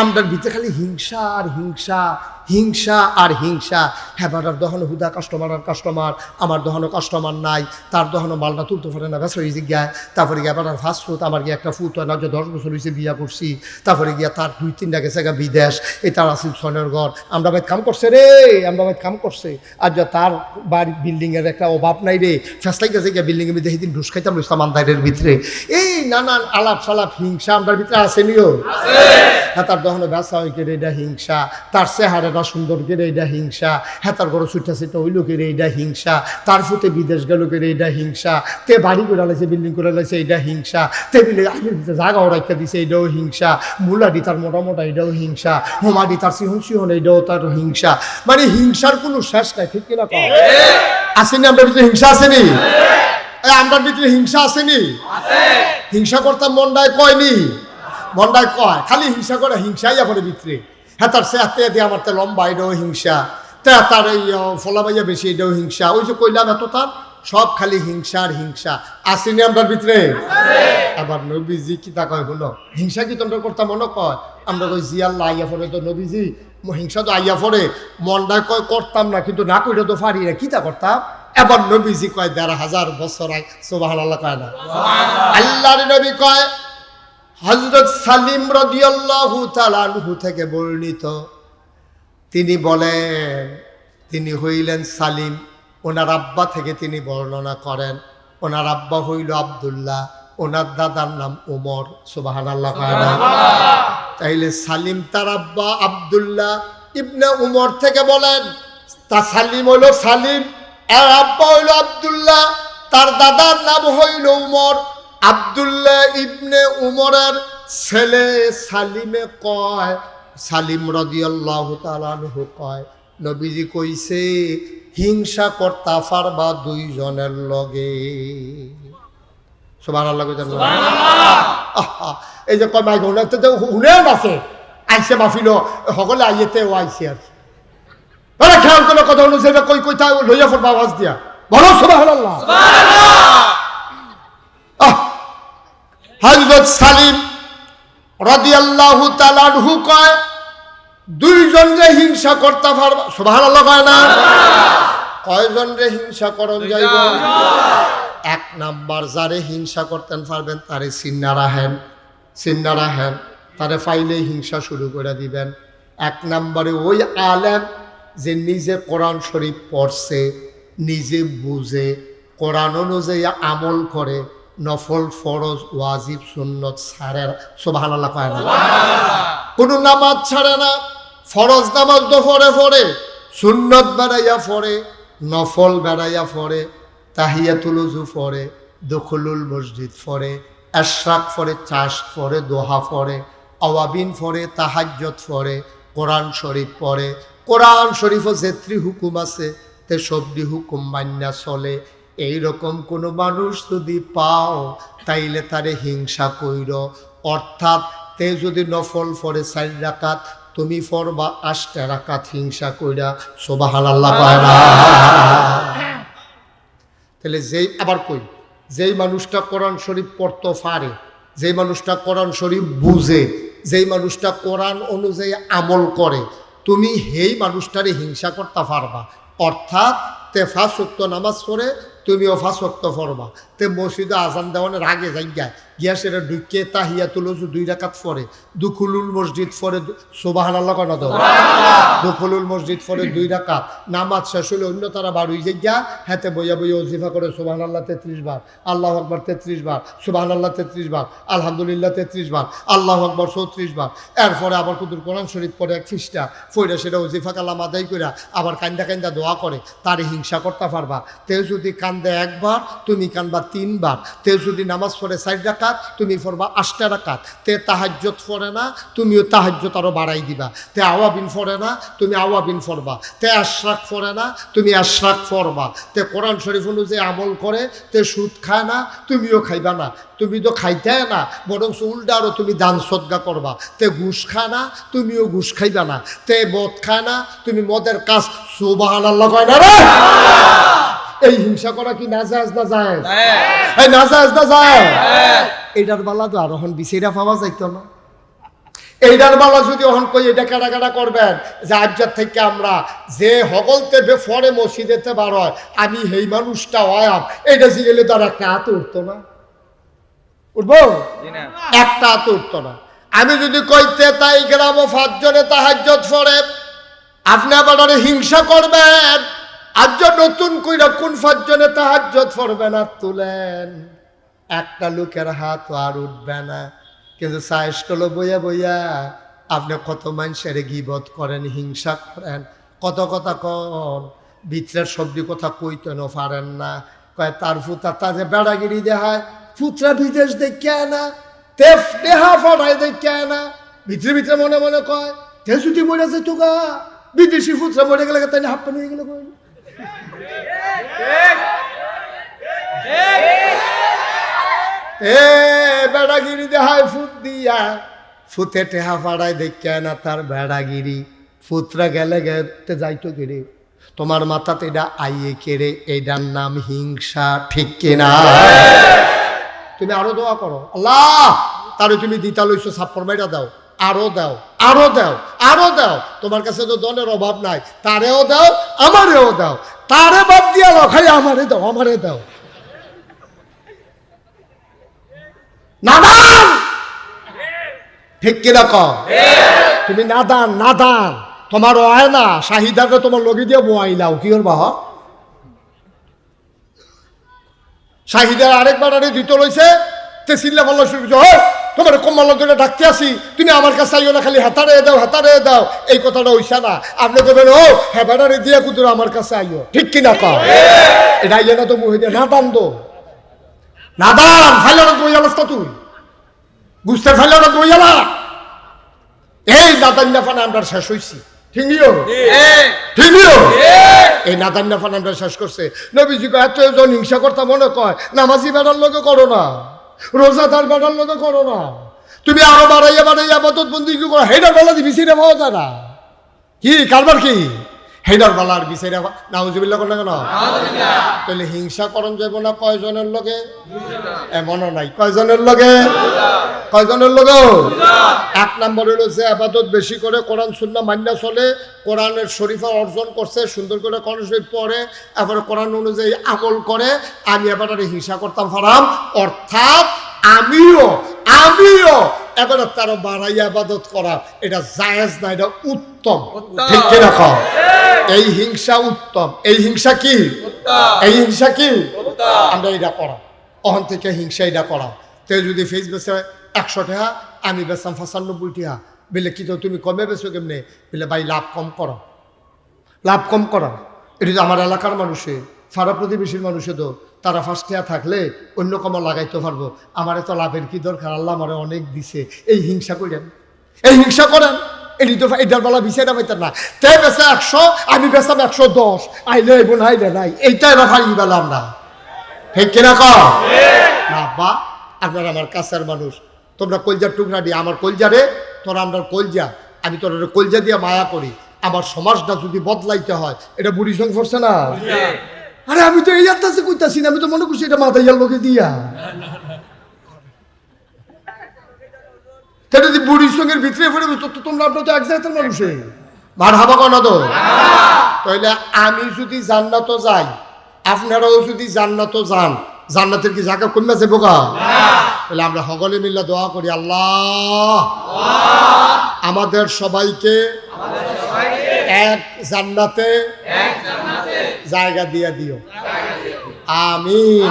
আমরার ভিতরে খালি হিংসা আর হিংসা হিংসা আর হিংসা। হ্যাঁ দহন হুদা কাস্টমার আর কাস্টমার আমার দহনও কাস্টমার নাই, তার দহনও মালটা তুলতে পারে না ব্যবসা হয়েছে গিয়া। তারপরে গিয়া বাটার ফার্স্ট ফুড আমার গিয়ে একটা ফুট হয় না, যে দশ বছর হয়েছে বিয়া করছি। তারপরে গিয়া তার দুই তিনটা গেছে গা বিদেশ, এই তার আসিফ সনের ঘর। আমরা ভাই কাম করছে রে, আমরা ভাই কাম করছে। আর যা তার বাড়ি বিল্ডিংয়ের একটা অভাব নাই রে। ফেসলাই গেছে গিয়া বিল্ডিংয়ের ভিতরে সেদিন ঢুস খাইতাম ইসলাম আন্দারের ভিতরে। এই নানান আলাপ সালাপ হিংসা আমরার ভিতরে আসেনিও হ্যাঁ তার দহনে ব্যবসা হয় কেড়ে এটা হিংসা। তার চেহারাটা সুন্দর কেড়ে এটা হিংসা। হ্যাঁ তার ঘরে ছুটা ছুটা হইল কেড়ে এটা হিংসা। তার ফুটে বিদেশ গেল কেড়ে এটা হিংসা। তে বাড়ি করে লাইছে বিল্ডিং করে লাইছে এটা হিংসা। টেবিলে আগের দিতে জাগা ওরাইকা দিছে এটাও হিংসা। মুলাডি তার মোটা মোটা এটাও হিংসা। হোমাডি তার সিহন সিহন এটাও তার হিংসা। মানে হিংসার কোনো শেষ নাই ঠিক কিনা? আসেনি আপনার ভিতরে হিংসা আসেনি আপনার ভিতরে হিংসা আসেনি হিংসা করতাম মন্ডায় কয়নি? মন্ডায় কয়, খালি হিংসা করে হিংসাই পরে ভিতরে। হ্যাঁ তার সে হাতে দিয়ে আমার তো লম্বা এটাও হিংসা। তা তার এই ফলাবাইয়া বেশি এটাও হিংসা। ওই যে কইলাম এত তার, সব খালি হিংসা। আর হিংসা আসেনি আপনার ভিতরে? আবার নবীজি কি তা কয় হলো? হিংসা কি তোমরা করতাম মনে কয়? আমরা কই, জি আইয়া পরে তো নবীজি। হিংসা তো আইয়া পরে মনটায় কয়, করতাম না, কিন্তু না কইলে তো পারি না। কি তা করতাম? এবার নবীজি কয় দেড় হাজার বছর আগে। সোবাহ কয় না? আল্লাহর নবী কয় হজরত সালিম রদিয়াল্লাহু তালানহু থেকে বর্ণিত। তিনি বলেন তিনি হইলেন সালিম। ওনার আব্বা থেকে তিনি বর্ণনা করেন। ওনার আব্বা হইল আব্দুল্লাহ। ওনার দাদার নাম উমর। সুবাহান আল্লাহ তাইলে সালিম তার আব্বা আব্দুল্লাহ ইবনে উমর থেকে বলেন তা সালিম হইল সালিম। আর আব্বা হইল আব্দুল্লাহ তার দাদার নাম হইল উমর। আব্দুল্লাহ ইবনে উমরের ছেলে সালিমে কয় সালিম রদিয়াল্লাহ তালানহু কয় নবীজি কইছে হিংসা কর্তা ফারবা দুইজনের লগে। সুবাহ এই যে কয় মাইক হুনে আছে আইসে মাফিল সকলে আইয়েতে ও আইসে আর। ওরা খেয়াল করে কথা হলো যে কই কইতা লইয়া আওয়াজ দিয়া। বলো সুবাহ আল্লাহ হযরত সালিম কয়, দুইজন হিংসা করতে পারবা সুবহানাল্লাহ কয় না? কয়জন রে হিংসা করন যাইব? এক নাম্বার যারে হিংসা করতেন পারবেন, তারে সিন্না রাহেন সিন্না রাহেন তারে ফাইলেই হিংসা শুরু করে দিবেন। এক নাম্বারে ওই আলেম যে নিজে কোরআন শরীফ পড়ছে নিজে বুঝে কোরআন অনুযায়ী আমল করে নফল ফরজ ওয়াজিব সুন্নত ছাড়ে সোভানাল্লাহ পায় না। কোনো নামাজ ছাড়ে না ফরজ নামাজ তো ফরে ফরে সুন্নত বেড়াইয়া ফরে নফল বেড়াইয়া ফরে তাহিয়াতুল উজু ফরে দখলুল মসজিদ ফরে এশরাক ফরে চাষ ফরে দোহা ফরে আওয়াবিন ফরে তাহাজ্জত ফরে কোরআন শরীফ পড়ে কোরআন শরীফও যেত্রি হুকুম আছে তে সবদি হুকুম মান্যা চলে। এইরকম কোনো মানুষ যদি পাও, তাইলে তারে হিংসা কইর। অর্থাৎ তে যদি নফল ফরে চার রাকাত, তুমি ফরবা আষ্টা রাকাত হিংসা কইরা। সোবাহান আল্লাহ তাহলে যেই, আবার কই, যেই মানুষটা কোরআন শরীফ পড়তে পারে, যেই মানুষটা কোরআন শরীফ বুঝে, যেই মানুষটা কোরআন অনুযায়ী আমল করে তুমি হেই মানুষটারে হিংসা করতে পারবা। অর্থাৎ তেফা সত্য নামাজ পড়ে তুমিও ফাঁসক্ত পড়বা তে মসজিদে আজান দেওয়ানের আগে যাইগায় গিয়া সেটা ঢুকিয়ে তাহিয়া তুলসু দুই রাকাত পরে। দুখুলুল মসজিদ পরে সোবাহান আল্লাহ কেন দখলুল মসজিদ পরে দুই রাকাত। নামাজ শেষ হলে অন্য তারা বাড়ি জায়গা হাতে বইয়া বইয়া ওজিফা করে সুবাহান আল্লাহ তেত্রিশ বার। আল্লাহ আকবর তেত্রিশ বার সুবাহান আল্লাহ তেত্রিশ বার আলহামদুলিল্লাহ তেত্রিশ বার আল্লাহ আকবর চৌত্রিশ বার। এরপরে আবার কুদুর কোরআন শরীফ পরে এক খ্রিস্টা ফইরা সেটা ওজিফা কালাম আদায় কইরা আবার কান্দা কান্দা দোয়া করে তারে হিংসা করতে পারবা। তেও যদি কান্দে একবার, তুমি কানবা তিনবার। তেও যদি নামাজ পড়ে চার রাকাত, তুমি পড়বা আটটা রাকাত। তে তাহাজ্জত পড়ে না, তুমিও তাহাজ্জত আরও বাড়াই দিবা। তে আওয়াবিন পড়ে না, তুমি আওয়াবিন পড়বা। তে আশরাক পড়ে না, তুমি আশরাক পড়বা। তে কোরআন শরীফ অনুযায়ী আমল করে, তে সুদ খায় না, তুমিও খাইবা না। তুমি তো খাইতে না বরং উল্টা আরও তুমি দান সদ্গা করবা। তে ঘুষ খায় না, তুমিও ঘুষ খাইবা না। তে মদ খায় না, তুমি মদের কাজ সুবাহান আল্লাহ কয় না রে? এই হিংসা করা কি নাজাজ না যায় এই নাজাজ না যায় এটার বেলা তো আরোহণ বিছেরা পাওয়া যাইতো না। এইটার বেলা যদি অহন কই এটা কাটা কাটা করবেন? যে আবজার থেকে আমরা যে হগলতে বেফরে মসজিদেতে বার হয় আমি সেই মানুষটা হয়াম এটা জিগেলে তো আর একটা হাত উঠতো না। উঠবো? একটা হাত উঠতো না। আমি যদি কইতে তাই গ্রাম পাঁচজনে তাহাজ্জত ফরে আপনি আবার হিংসা করবেন? আজ নতুন কইরা কোন পাঁচজনে তাহাজ্জত ফরবে না তুলেন। একটা লোকের হাত আর উঠবে না। কিন্তু কলো বইয়া বইয়া আপনি কত মানুষের গিবত করেন, হিংসা করেন। কত কথা কন, ভিতরের সবজি কথা কইতেনও পারেন না। কয়, তার ফুতা তা যে বেড়াগিরি দেখায় ফুতরা বিদেশ দেখে না, তেফ দেহা ফটাই দেখে না। ভিতরে ভিতরে মনে মনে কয়, তে যদি মরে যেত গা, বিদেশি ফুতরা মরে গেলে তাই হাফ পানি হয়ে গেলে কই? এ বেড়াগিরি দেহায় ফুট দিয়া, ফুতে টেহা ফাড়ায় দেখে না তার বেড়াগিরি। ফুতরা গেলে গেতে যাইতো কেড়ে তোমার মাথাতে এটা আইয়ে কেড়ে এইটার নাম হিংসা, ঠিক কিনা তুমি আরও দোয়া করো। আল্লাহ, তারে তুমি দিতা লইছো ছাপ্পর মাইটা দাও, আরও দাও। আরও দাও আরও দাও। তোমার কাছে তো দলের অভাব নাই। তারেও দাও আমারেও দাও। তারে বাদ দিয়া রখাই আমারে দাও আমারে দাও। নাদান! ঠিক কিনা ক তুমি নাদান নাদান। তোমার হয় না শাহিদাকে তোমার লগি দিয়ে বোয়াইলাও কি ওর বাহ? শাহিদার আরেকবার আরে দিত লইছে তে চিল্লা বলল করছে, "ওই, তোমার কম্বল ডাকতে আসি। তুমি আমার কাছে আইও না, খালি হাতারে দাও হাতারে দাও। এই কথাটা হইসা না। আপনি করবেন ও হ্যাঁ বেড়ারে দিয়া কুতুর আমার কাছে আইও। ঠিক কিনা ক এটা আইয়া না তো মুহে দিয়ে নাদান দো নাদান ফাইলো না তুই অবস্থা তুই। বুঝতে ফাইলো না তুই আলা এই নাদান নাফান আমরা শেষ হইছি। ঠিকইও ঠিকইও এই নাদান নাফান আমরা শেষ করছে। নবীজি এত জন হিংসা করতা মনে কয়, নামাজি বেড়ার লোকে করো না। রোজাদার বেটার লোকে করো না। তুমি আরও বাড়াইয়া বাড়াইয়া বদত বন্দি কি করো? হেডার বেলা দি বিছিয়ে পাওয়া যায় না। কি কারবার কি? হেডার বেলার বিছিয়ে নাউজিবিল্লা করলে কেন? তাহলে হিংসা করণ যাব না কয়জনের লগে? এমনও নাই। কয়জনের লগে? কয়জনের লগে এক নম্বর হলো যে আবাদত বেশি করে কোরআন সুন্না মান্যা চলে কোরআনের শরীফা অর্জন করছে সুন্দর করে কোরআন শরীফ পড়ে এবারে কোরআন অনুযায়ী আমল করে আমি এবার আর হিংসা করতাম ফারাম। অর্থাৎ আমিও আমিও এবারে তারও বাড়াইয়া আবাদত করা এটা জায়েজ না এটা উত্তম। ঠিক কিনা কও? এই হিংসা উত্তম। এই হিংসা কি? এই হিংসা কি? আমরা এটা করা অহন থেকে হিংসা এটা করা তে যদি ফেস বেসে একশো টাকা আমি বেসাম পঁচানব্বই টাকা। বলে কি তো তুমি কমে বেছো কেমনে? বলে ভাই লাভ কম করো। লাভ কম করা। এটা তো আমার এলাকার মানুষে ফারা প্রতিবেশীর মানুষে তো। তারা ফার্স্ট টাকা থাকলে অন্য কম লাগাইতে পারব। আমারে তো লাভের কি দরকার? আল্লাহ আমারে অনেক দিছে। এই হিংসা করেন। এই হিংসা করেন। এটি তো এটার বেলা বিচারা পাইতেন না। তে বেসা একশো আমি বেসাম একশো দশ। আইলে এবং আইলে নাই। এইটাই রাখাই বেলাম না। ঠিক কিনা ক না বা আপনার আমার কাছের মানুষ। তোমরা কলজার টুকরা দিয়ে আমার কলজারে তোরা আমরা কলজা। আমি তোর কলজা দিয়ে মায়া করি। আমার সমাজটা যদি বদলাইতে হয়, এটা বুড়ি সঙ্গে পড়ছে না? আরে আমি তো এই যাত্রাছে কইতাছি না, আমি তো মনে করছি এটা মাথায় লোকে দিয়া। এটা যদি বুড়ির সঙ্গে ভিতরে পড়ে তো তোমরা আপনার তো এক জায়গার মানুষে। মার হাবা কনা তো? তাইলে আমি যদি জান্নাত যাই, আপনারাও যদি জান্নাত যান জান্নাতের কি জায়গা কমে যাব গা? তাহলে আমরা সকলে মিলে দোয়া করি, আল্লাহ। আমাদের সবাইকে এক জান্নাতে জায়গা দিয়ে দিও। আমিন।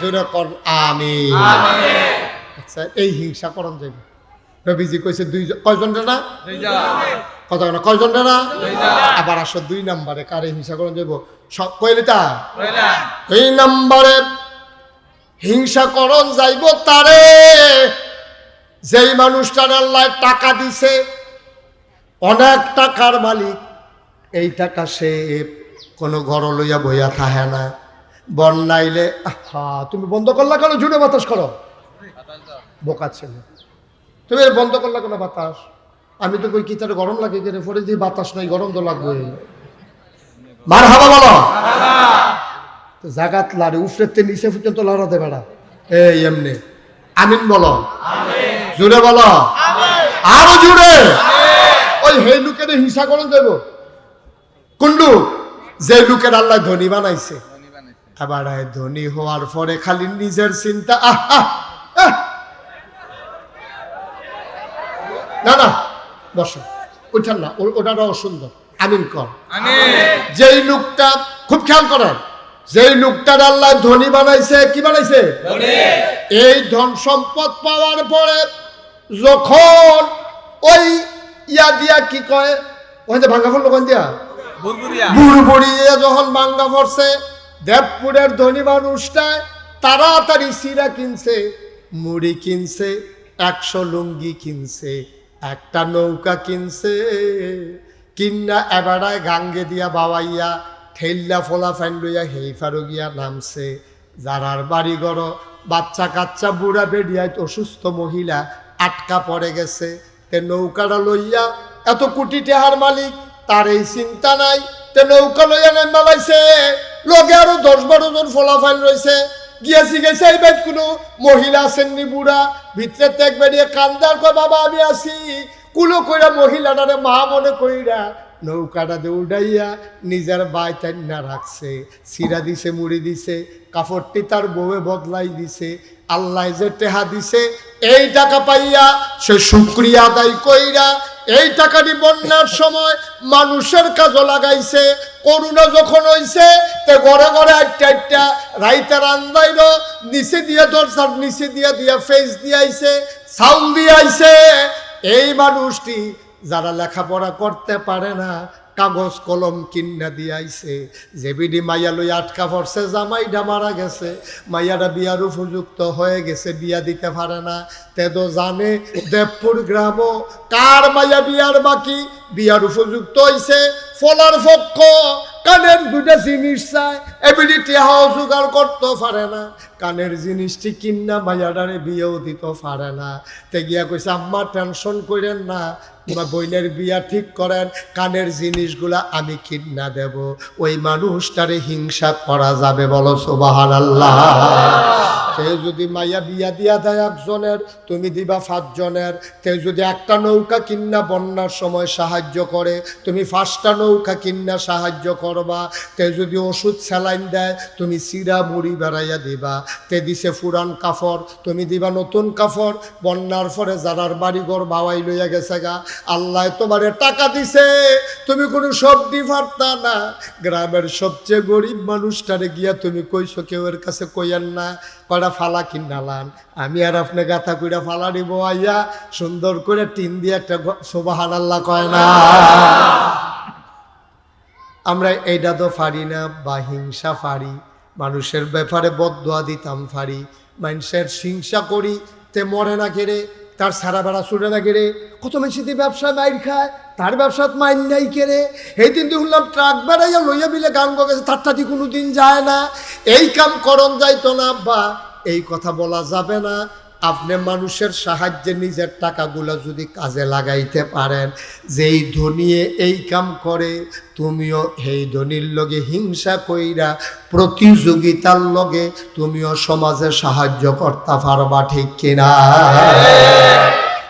জোরে কর, আমিন। আচ্ছা এই হিংসা করণ যাবে রবিজি কইছে দুই কয়জন না? কত না কয়জন না আবার আসো দুই নম্বরে, কারে হিংসা করণ যাব সব কইলে তা? এই নম্বরে, হিংসা করণ যাইব তারে। যেই মানুষটার আল্লাহ টাকা দিছে, অনেক টাকার মালিক, এই টাকা সে কোনো ঘর লইয়া বইয়া থাহে না। বন্যাইলে হা তুমি বন্ধ করলা কেন? জুড়ে বাতাস করো। বোকা ছেলে। তুমি বন্ধ করলা কেন বাতাস? আমি তো কই কি তার গরম লাগে কেন? পরে যে বাতাস নাই গরম তো লাগবে। মার হাবা বলো। তো জাগাত লাড়ে উফরেতে নিচে পর্যন্ত লড়াতে বেড়া। এই এমনি। আমিন বলো। জোরে বলো। আরও জুড়ে ওই হে লোকের হিংসা করে দেব কোন লোক যে লোকের আল্লাহ ধনী বানাইছে। আবার ধনী হওয়ার পরে খালি নিজের চিন্তা। আহ। না না। বসো। ওইটার না ওটারও সুন্দর। আমিন কর যেই লোকটা খুব খেয়াল করেন যেই লোকটার আল্লাহ ধনী বানাইছে কি বানাইছে? এই ধন সম্পদ পাওয়ার পরে যখন ওই ইয়া দিয়া কি কয়? ওই যে ভাঙ্গা ফল কোন দিয়া? বুড় বুড়িয়ে যখন ভাঙ্গা পড়ছে দেবপুরের ধনী মানুষটায় তাড়াতাড়ি সিরা কিনছে মুড়ি কিনছে একশো লুঙ্গি কিনছে। একটা নৌকা কিনছে। কিন্না এবারায় গাঙ্গে দিয়া বাবাইয়া ঠেল্লা ফোলা ফ্যান লইয়া হেই ফারো গিয়া নামছে। যারার বাড়ি গড় বাচ্চা কাচ্চা, বুড়া বেডিয়ায় অসুস্থ মহিলা আটকা পড়ে গেছে। তে নৌকাটা লইয়া এত কোটি টেহার মালিক, তার এই চিন্তা নাই। তে নৌকা লইয়া নেমা লাইছে লগে আরও দশ বারো জন ফলাফাইল রয়েছে এই বেদ কোনো মহিলা আসেননি বুড়া? ভিতরে ত্যাগ বেরিয়ে কান্দার কয়, বাবা, আমি আসি কুলো কইরা মহিলাটারে মা মনে কইরা নৌকাটা দৌড়াইয়া নিজের বাই টান্না রাখছে, সিরা দিছে, মুড়ি দিছে, কাপড়টি তার বউয়ে বদলাই দিছে, আল্লাহ যে টেহা দিছে, এই টাকা পাইয়া সে শুক্রিয়া আদায় কইরা এই টাকাটি বন্যার সময় মানুষের কাজও লাগাইছে, করুণা যখন হইছে, তে গড়ে ঘরে আটটা আটটা রাইতার রান্দাইল নিচে দিয়ে দরজার নিচে দিয়ে দিয়া ফেস দিয়ে আইছে, সাউন্ড দিয়ে আইছে। এই মানুষটি যারা লেখাপড়া করতে পারে না কাগজ কলম কিন্না দিয়াইছে। যে বিডি মাইয়া লই আটকা পড়ছে জামাইটা মারা গেছে। মাইয়াটা বিয়ার উপযুক্ত হয়ে গেছে, বিয়া দিতে পারে না। তেদো জানে দেবপুর গ্রাম কার মাইয়া বিয়ার বাকি? বিয়ার উপযুক্ত হইছে ফলার পক্ষ, কানের দুটা জিনিস চায়। এবিডি হাও জোগাড় করতে পারে না। কানের জিনিসটি কিন্না মাইয়াডারে বিয়েও দিতে পারে না। তে গিয়া কইছে, আম্মা টেনশন করেন না। তোমার বইনের বিয়া ঠিক করেন, কানের জিনিসগুলা আমি কিন্না দেব। ওই মানুষটারে হিংসা করা যাবে বলো সোবাহান আল্লাহ সে যদি মাইয়া বিয়া দিয়া দেয় একজনের, তুমি দিবা পাঁচজনের। কেউ যদি একটা নৌকা কিন্না বন্যার সময় সাহায্য করে, তুমি পাঁচটা নৌকা কিন্না সাহায্য করবা। কেউ যদি ওষুধ স্যালাইন দেয়, তুমি সিরা মুড়ি বেড়াইয়া দিবা। তে দিছে ফুরান কাফড় তুমি দিবা নতুন কাফড় বন্যার পরে যারার বাড়িঘর বাওয়াই লইয়া গেছে গা, আল্লাহ তোমারে টাকা দিছে। তুমি কোনো সবজি পারতা না। গ্রামের সবচেয়ে গরিব মানুষটারে গিয়া তুমি কইছো, কেউ এর কাছে কইয়েন না কয়টা ফালা কিনালান আমি আর আপনি গাথা কইরা ফালা দিব আইয়া, সুন্দর করে টিন দিয়ে একটা সোবাহান আল্লাহ কয় না। আমরা এইটা তো পারি না, বা হিংসা পারি মানুষের ব্যাপারে বদোয়া দিতাম পারি মানুষের হিংসা করি তে মরে না কেড়ে তার সারা বেড়া ছুটে না কেড়ে কত মেশিতে ব্যবসা মাইর খায়, তার ব্যবসাত মাইন নাই কেড়ে এই দিন শুনলাম ট্রাক বেড়াইয়া লইয়া বিলে গান গেছে, তার টাটি কোনো দিন যায় না। এই কাম করণ যাইতো না, বা এই কথা বলা যাবে না। আপনি মানুষের সাহায্যে নিজের টাকাগুলো যদি কাজে লাগাইতে পারেন, যেই ধনিয়ে এই কাম করে, তুমিও সেই ধনির লগে হিংসা কইরা প্রতিযোগিতার লগে তুমিও সমাজে সাহায্য করতে পারবা ঠিক কিনা?